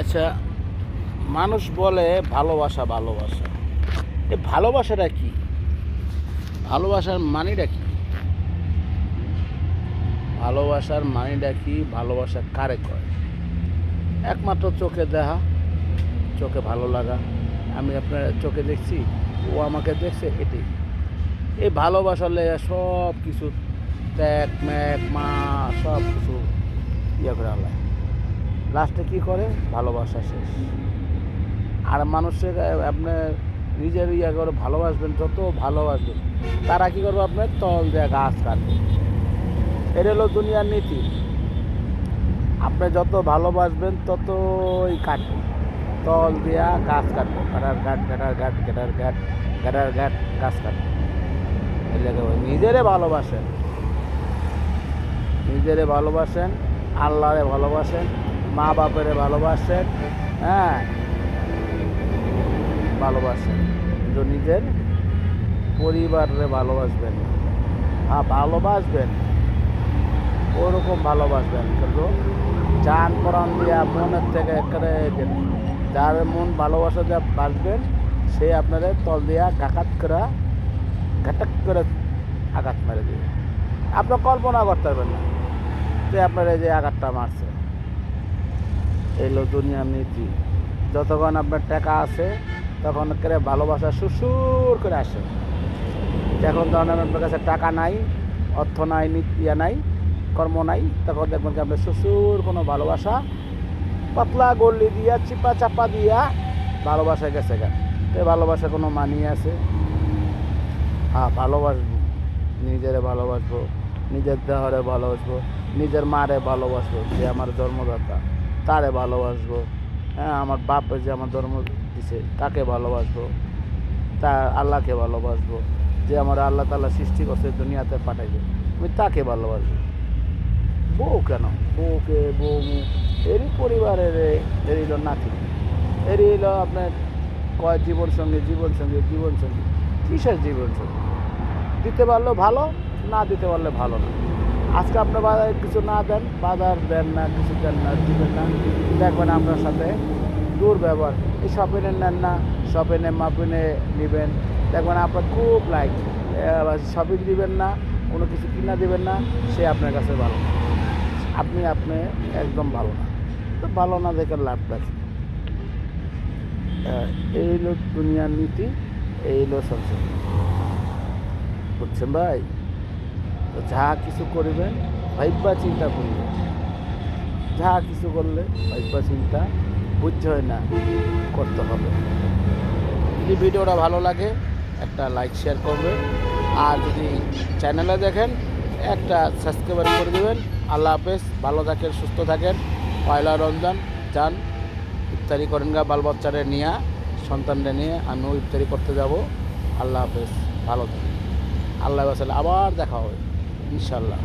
আচ্ছা মানুষ বলে ভালোবাসা ভালোবাসা। এই ভালোবাসাটা কি? ভালোবাসার মানেটা কি? ভালোবাসার মানেটা কি? ভালোবাসা কারে কয়? একমাত্র চোখে দেখা, চোখে ভালো লাগা। আমি আপনার চোখে দেখছি, ও আমাকে দেখছে, এটাই। এই ভালোবাসার লেগে সব কিছু ত্যাগ ম্যাক মা সব কিছু ইয়ে করে আলায় লাস্টে কী করে? ভালোবাসা শেষ। আর মানুষের আপনার নিজের ইয়ে করে ভালোবাসবেন, যত ভালোবাসবেন, তারা কী করবে আপনার? তল দেয়া গাছ কাটবে। এটা হলো দুনিয়ার নীতি। আপনি যত ভালোবাসবেন, ততই কাটবে। তল দেয়া গাছ কাটবে। কাটার ঘাট কাটার ঘাট কাটার ঘাট কাটার ঘাট, গাছ কাটবে। নিজেরে ভালোবাসেন। নিজেরে ভালোবাসেন, আল্লাহরে ভালোবাসেন মা বাপেরে ভালোবাসেন হ্যাঁ? ভালোবাসেন কিন্তু নিজের পরিবারে ভালোবাসবেন হ্যাঁ ভালোবাসবেন। ওরকম ভালোবাসবেন, কিন্তু চান পরাণ দিয়া মনের থেকে একেবারে যার মন ভালোবাসা যা বাসবেন সে আপনাদের তল দিয়া গাকাত করে ঘাটাক করে আঘাত মেরে দিবে। আপনার কল্পনা করতে পারবেন না যে আপনার এই যে আঘাতটা মারছে। এলো দুনিয়ার নীতি যতক্ষণ আপনার টাকা আছে, তখন করে ভালোবাসা সুসুর করে আসে। এখন ধরেন আপনার কাছে টাকা নাই, অর্থ নাই ইয়া নাই, কর্ম নাই, তখন দেখবেন কি আপনার শ্বশুর কোনো ভালোবাসা পাতলা গল্লি দিয়া, চিপা চাপা দিয়া ভালোবাসা গেছে গা। তো ভালোবাসা কোনো মানি আছে? হ্যাঁ ভালোবাসবো। নিজেরে ভালোবাসবো, নিজের দেহরে ভালোবাসবো, নিজের মারে ভালোবাসবো, যে আমার জন্মদাতা। তারে ভালোবাসবো। হ্যাঁ আমার বাপে যে আমার ধর্ম দিছে, তাকে ভালোবাসবো। তা আল্লাহকে ভালোবাসবো, যে আমার আল্লাহ তাল্লাহ সৃষ্টি করছে দুনিয়াতে পাঠাইবে। আমি তাকে ভালোবাসবো। বউ কেন? বউকে, বউ এরই পরিবারের এরই হলো নাতি। এরই হলো আপনার কয় জীবন সঙ্গে জীবন সঙ্গে জীবন সঙ্গে, কিসের জীবন সঙ্গে? দিতে পারলে ভালো, না দিতে পারলে ভালো না। আজকে আপনার বাজারে কিছু না দেন বাজার দেন না কিছু দেন না দিবেন না। দেখবেন আপনার সাথে দুর্ব্যবহার। এই শপিংয়ে নেন না শপিংয়ে মাপিনে নেবেন। দেখবেন আপনার খুব লাইক শপিং দিবেন না কোনো কিছু কিনা দিবেন না সে আপনার কাছে ভালো না। আপনি আপনি একদম ভালো না। তো ভালো না দেখে লাভটা? আহ, এই হলো দুনিয়ার নীতি এই হলো সংসার। বুঝছেন ভাই? তো যা কিছু করবেন ভাইবা চিন্তা করবেন যা কিছু করলে ভাইবা চিন্তা, বুঝতে হয় না, করতে হবে। যদি ভিডিওটা ভালো লাগে, একটা লাইক শেয়ার করবে। আর যদি চ্যানেলে দেখেন, একটা সাবস্ক্রাইবার করে দেবেন। আল্লাহ হাফেজ, ভালো থাকেন, সুস্থ থাকেন। পয়লা রমজান, যান। ইফতারি করেন গা বাল বাচ্চারে নিয়ে, সন্তানরে নিয়ে আমিও ইফতারি করতে যাব। আল্লাহ হাফেজ, ভালো থাকেন। আল্লাহ আবার দেখা হবে। ইনশাল্লাহ।